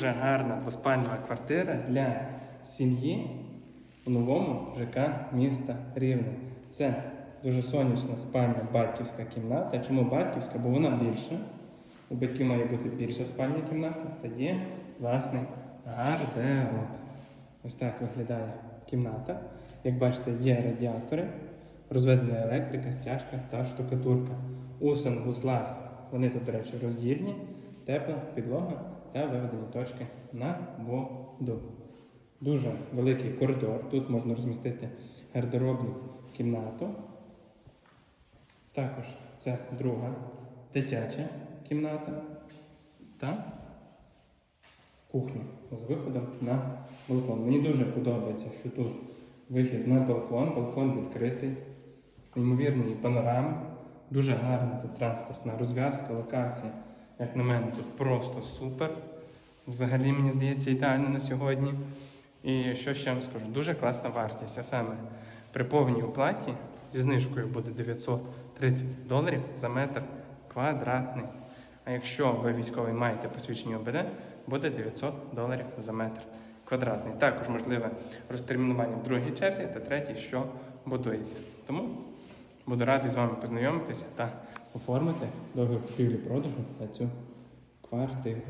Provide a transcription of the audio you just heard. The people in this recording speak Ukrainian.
Дуже гарна двоспальнова квартира для сім'ї у новому ЖК міста Рівне. Це дуже сонячна спальня, батьківська кімната. Чому батьківська? Бо вона більша. У батьків має бути більша спальня кімната, та є власний гардероб. Ось так виглядає кімната. Як бачите, є радіатори, розведена електрика, стяжка та штукатурка. У санвузлах вони тут, до речі, роздільні, тепла підлога та виведені точки на воду. Дуже великий коридор. Тут можна розмістити гардеробну кімнату. Також це друга дитяча кімната та кухня з виходом на балкон. Мені дуже подобається, що тут вихід на балкон, балкон відкритий, неймовірної панорами, дуже гарна транспортна розв'язка, локація. Як на мене, тут просто супер. Взагалі, мені здається, ідеально на сьогодні. І що ще вам скажу? Дуже класна вартість. А саме при повній оплаті зі знижкою буде 930 доларів за метр квадратний. А якщо ви військовий маєте посвідчення ОБД, буде 900 доларів за метр квадратний. Також можливе розтермінування в другій черзі та третій, що будується. Тому буду радий з вами познайомитися та оформити договір купівлі продажу на цю квартиру.